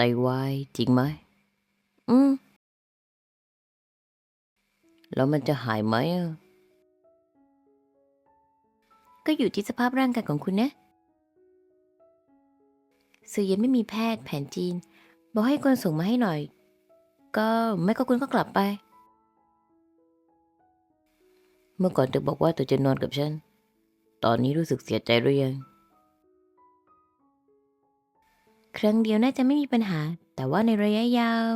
ตวายจริงไหม อืม แล้วมันจะหายไหมอะก็อยู่ที่สภาพร่างกายของคุณนะสื่อยังไม่มีแพทย์แผนจีน บอกให้คนส่งมาให้หน่อย ก็ไม่ก็คุณก็กลับไป เมื่อก่อนเธอบอกว่าเธอจะนอนกับฉัน ตอนนี้รู้สึกเสียใจหรือยัง ครั้งเดียวน่าจะไม่มีปัญหา แต่ว่าในระยะยาว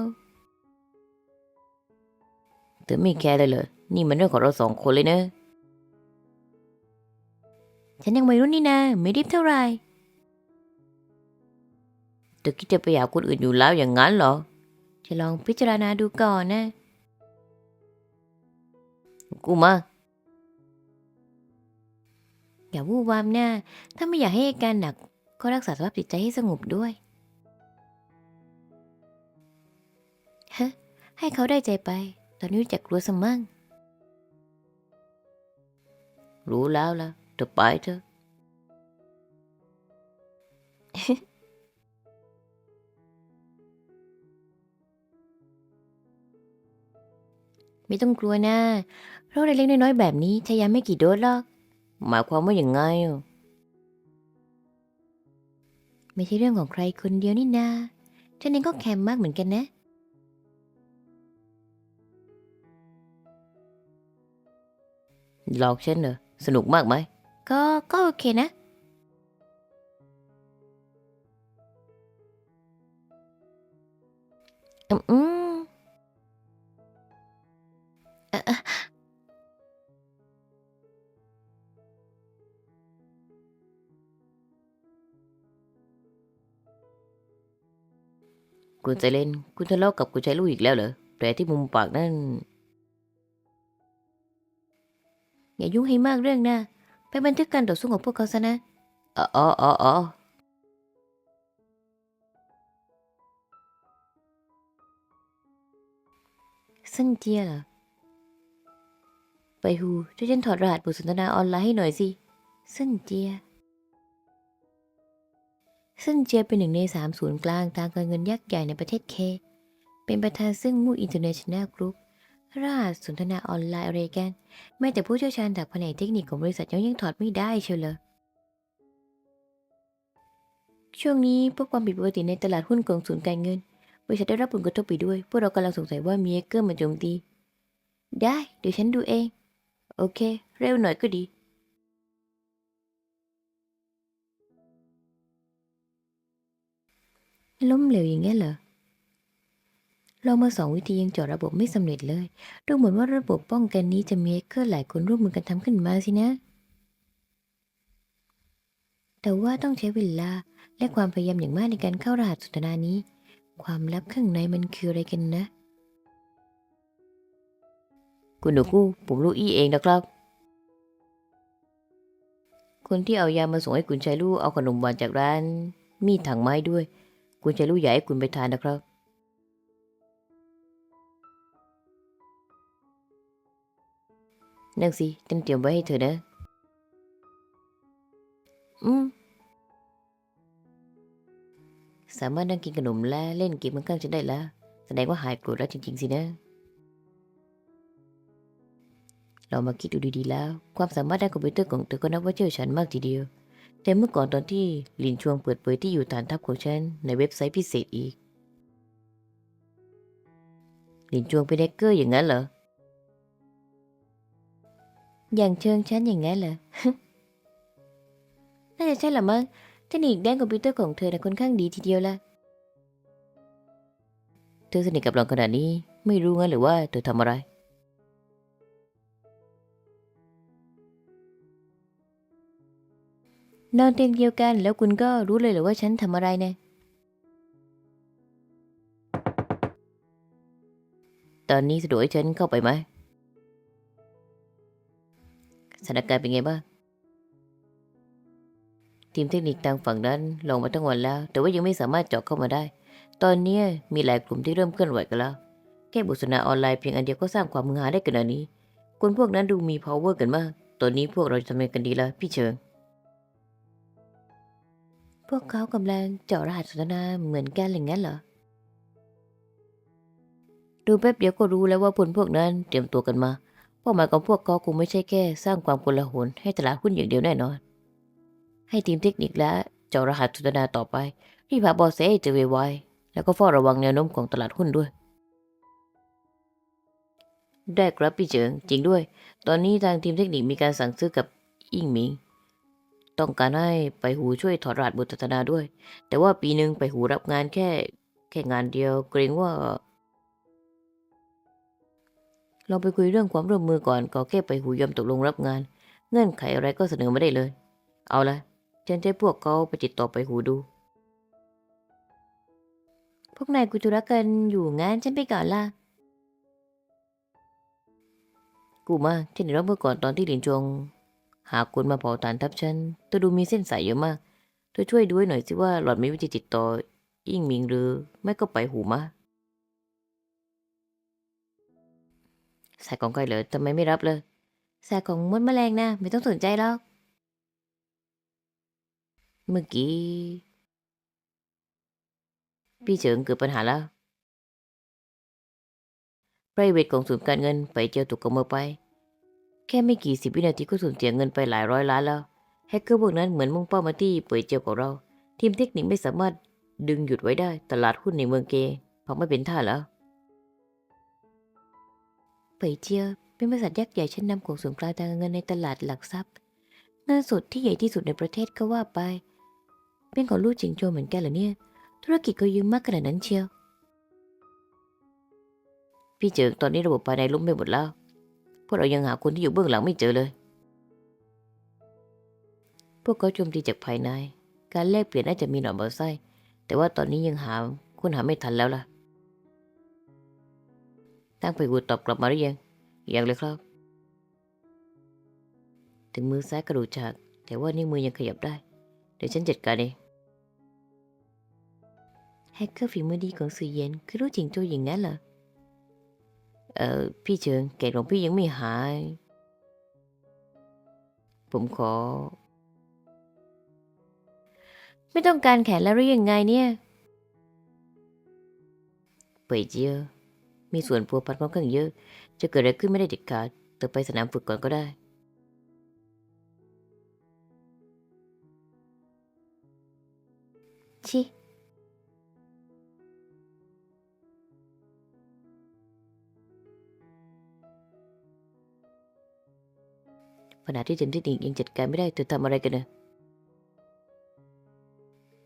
เธอไม่แคร์เลยเหรอ นี่มันเรื่องของเราสองคนเลยเนะฉันยังวัยรุ่นนี่นะ ไม่รีบเท่าไหร่เธอคิดจะไปหาคนอื่นอยู่แล้วอย่างนั้นเหรอ จะลองพิจารณาดูก่อนนะ กูมา อย่าวู่วามนะถ้าไม่อยากให้อาการหนัก ก็รักษาสภาพจิตใจให้สงบด้วย เฮ้ให้เขาได้ใจไป ตอนนี้จักกลัวสมั่งรู้แล้วล่ะเธอไปเถอะ ไม่ต้องกลัวนะโรคเล็กๆน้อยๆแบบนี้ช้ยาไม่กี่โดสหรอก หมายความว่าอย่างไง ไม่ใช่เรื่องของใครคนเดียวนี่นาฉันเองก็แคมมากเหมือนกันนะ หลอกฉันเหรอสนุกมากไหม ก็ก็โอเคนะ อืมอืมเอ่อเอ่อคุณใจเล่น คุณทะเลาะกับคุณชายลูกอีกแล้วเหรอแผลที่มุมปากนั่น อย่ายุ่งให้มากเรื่องนะไปบันทึกการต่อสู้ของพวกเขาซะนะอ๋ออ๋ออ๋ออ๋อเซินเจียเหรอไปฮูช่วยฉันถอดรหัสบทสนทนาออนไลน์ให้หน่อยสิเซินเจียเซินเจียเป็นหนึ่งในสามศูนย์กลางทางการเงินยักษ์ใหญ่ในประเทศเค เป็นประธานซึ่งมู่อินเตอร์เนชั่นแนลกรุ๊ป รหัสสนทนาออนไลน์อะไรกันแม้แต่ผู้เชี่ยวชาญจากแผนกเทคนิคของบริษัทยังยังถอดไม่ได้เชียวเลยช่วงนี้พบความผิดปกติในตลาดหุ้นของศูนย์การเงิน บริษัทได้รับผลกระทบไปด้วย พวกเรากำลังสงสัยว่ามีแฮกเกอร์มาโจมตี ได้ เดี๋ยวฉันดูเอง โอเค เร็วหน่อยก็ดี ล้มเหลวอย่างเงี้ยเหรอ เรามาสองวิธียังจาะระบบไม่สำเร็จเลย ดูเหมือนว่าระบบป้องกันนี้จะมีแฮกเกอร์หลายคนร่วมมือกันทำขึ้นมาสินะ แต่ว่าต้องใช้เวลาและความพยายามอย่างมากในการเข้ารหัสสนทนานี้ ความลับข้างในมันคืออะไรกันนะ คุณหนูกู้ผมรู้อี้เองนะครับ คนที่เอายามาส่งให้คุณชายลูกเอาขนมหวานจากร้าน มีถังไม้ด้วย คุณชายลูกอยากให้คุณไปทานนะครับ นั่งสิฉันเตรียมไว้ให้เธอนะ อืม สามารถนั่งกินขนมและเล่นเกมข้างๆฉันได้แล้ว แสดงว่าหายโกรธแล้วจริงๆสินะ เรามาคิดดูดีๆแล้ว ความสามารถด้านคอมพิวเตอร์ของเธอก็นับว่าเชี่ยวชาญมากทีเดียว แต่เมื่อก่อนตอนที่หลินชวงเปิดเผยที่อยู่ฐานทัพของฉันในเว็บไซต์พิเศษอีก หลินชวงเป็นแฮกเกอร์อย่างนั้นเหรอ อย่างเชิงฉันอย่างนั้นเหรอ น่าจะใช่ละมั้งเทคนิคด้านคอมพิวเตอร์ของเธอน่ะค่อนข้างดีทีเดียวละเธอสนิทกับเราขนาดนี้ไม่รู้งั้นหรือว่าเธอทำอะไร นอนเตียงเดียวกันแล้วคุณก็รู้เลยเหรือว่าฉันทำอะไรเนี่ย ตอนนี้สะดวกให้ฉันเข้าไปไหม สถานการณ์เป็นไงบ้าง ทีมเทคนิคทางฝั่งนั้นลงมาทั้งวันแล้ว แต่ว่ายังไม่สามารถเจาะเข้ามาได้ ตอนนี้มีหลายกลุ่มที่เริ่มเคลื่อนไหวกันแล้ว แค่บทสนทนาออนไลน์เพียงอันเดียวก็สร้างความมือหาได้ขนาดนี้ คนพวกนั้นดูมี power กันมาก ตอนนี้พวกเราจะทำยังไงกันดีล่ะพี่เชิง พวกเขากำลังเจาะรหัสสนทนาเหมือนกันอย่างนั้นเหรอ ดูแป๊บเดียวก็รู้แล้วว่าพลพวกนั้นเตรียมตัวกันมา เป้าหมายของพวกเขาคงไม่ใช่แค่สร้างความกลาหลให้ตลาดหุ้นอย่างเดียวแน่นอน ให้ทีมเทคนิคและเจารหัสสนทนาต่อไปรีบหาบอเซให้เจอไวแล้วก็เฝ้าระวังแนวโน้มของตลาดหุ้นด้วย ได้ครับพี่เจิงจริงด้วย ตอนนี้ทางทีมเทคนิคมีการสั่งซื้อกับอิงหมิง ต้องการให้ไปหูช่วยถอดรหัสบทสนทนาด้วย แต่ว่าปีหนึ่งไปหูรับงานแค่แค่งานเดียวเกรงว่า เราไปคุยเรื่องความร่วมมือก่อนก็แค่ไปหูยอมตกลงรับงาน เงื่อนไขอะไรก็เสนอมาได้เลย เอาละฉันจะให้พวกเขาไปติดต่อไปหูดู พวกนายคุยธุรกันอยู่งั้นฉันไปก่อนละกูมาฉันเห็นว่าเมื่อก่อนตอนที่หลินจง หาคนมาเผาฐานทัพฉันเธอดูมีเส้นสายเยอะมากเธอช่วยดูให้หน่อยสิว่าหลอนมีวิธีติดต่ออิ่งมิงหรือ ไม่ก็ไปหูมา สายของใครเหรอทำไมไม่รับเลยสายของมดแมลงนะ ไม่ต้องสนใจหรอกเมื่อกี้ พี่เฉิงเกิดปัญหาแล้วไพรเวทของศูนย์การเงินไปเจอถูกขโมยไป แค่ไม่กี่สิบวินาทีก็สูญเสียเงินไปหลายร้อยล้านแล้วแฮกเกอร์พวกนั้นเหมือนมุ่งเป้ามาที่เป่ยเจียวของเรา ทีมเทคนิคไม่สามารถดึงหยุดไว้ได้ ตลาดหุ้นในเมืองเกพังไม่เป็นท่าแล้ว เป่ยเจียเป็นบริษัทยักษ์ใหญ่ชั้นนำของศูนย์กลางทางการเงินในตลาดหลักทรัพย์ เงินสดที่ใหญ่ที่สุดในประเทศก็ว่าไป เป็นของลู่จิงโจเหมือนกันเหรอเนี่ย ธุรกิจก็ยืมมากขนาดนั้นเชียว พี่เจิงตอนนี้ระบบภายในล้มไปหมดแล้ว พวกเรายังหาคนที่อยู่เบื้องหลังไม่เจอเลย พวกเขาโจมตีจากภายใน การแลกเปลี่ยนน่าจะมีหน่อเบาไส้ แต่ว่าตอนนี้ยังหาคุณหาไม่ทันแล้วล่ะ ตั้งไปกูตอบกลับมาหรือยัง ยังเลยครับ ถึงมือซ้ายกระดูกฉาก แต่ว่านิ้วมือยังขยับได้ เดี๋ยวฉันจัดการเอง แฮกเกอร์ฝีมือดีของสื่อเย็น คือลู่จิงโจวอย่างนั้นเหรอ เออพี่เชิงเกรดของพี่ยังไม่หาย ผมขอ ไม่ต้องการแขนแล้วหรือยังไงเนี่ยเป่ยเจีย มีส่วนพัวพันค่อนข้างเยอะ จะเกิดอะไรขึ้นไม่ได้เด็ดขาดเธอไปสนามฝึกก่อนก็ได้ชิขณะที่ทีมเทคนิคยังจัดการไม่ได้เธอทำอะไรกันเนอะ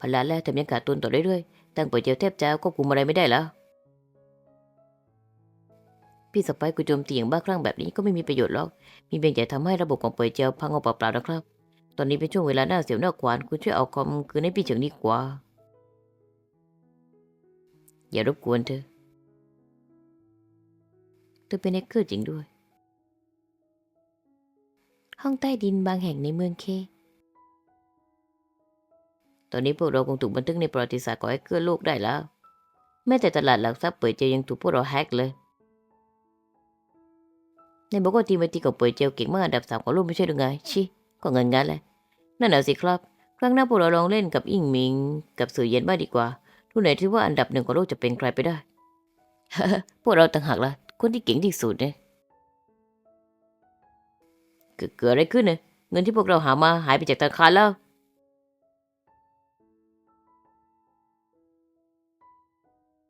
พลาแล้วทำยังขาดตุนต่อเรื่อยๆตั้งเป่ยเจียวแทบจะควบคุมอะไรไม่ได้แล้ว พี่สไปร์กูโจมตีอย่างบ้าคลั่งแบบนี้ก็ไม่มีประโยชน์หรอก มีเพียงแต่ทำให้ระบบของเป่ยเจียวพังเอาเปล่าๆนะครับ ตอนนี้เป็นช่วงเวลาหน้าเสียวหน้าขวานคุณช่วยเอาคอมคืนให้พี่เฉิงดีกว่า อย่ารบกวนเธอ เธอเป็นแฮกเกอร์จริงด้วย ห้องใต้ดินบางแห่งในเมืองเค ตอนนี้พวกเราคงถูกบันทึกในประวัติศาสตร์ของแฮกเกอร์โลกได้แล้ว แม้แต่ตลาดหลักทรัพย์เปิดเจลยังถูกพวกเราแฮกเลย ในบอกว่าทีมไอทีของเปิดเจลเก่งมากอันดับสามของโลกไม่ใช่หรือไงชิก็เงินงั้นแหละนั่นแหละสิครับ ครั้งหน้าพวกเราลองเล่นกับอิงมิง กับสื่อเย็นบ้างดีกว่าดูหนที่ว่าอันดับหนึ่งของโลกจะเป็นใครไปได้พวกเราต่างหากล่ะคนที่เก่งที่สุดเนี่ยเกิดอะไรขึ้นเนี่ยเงินที่พวกเราหามาหายไปจากธนาคารแล้ว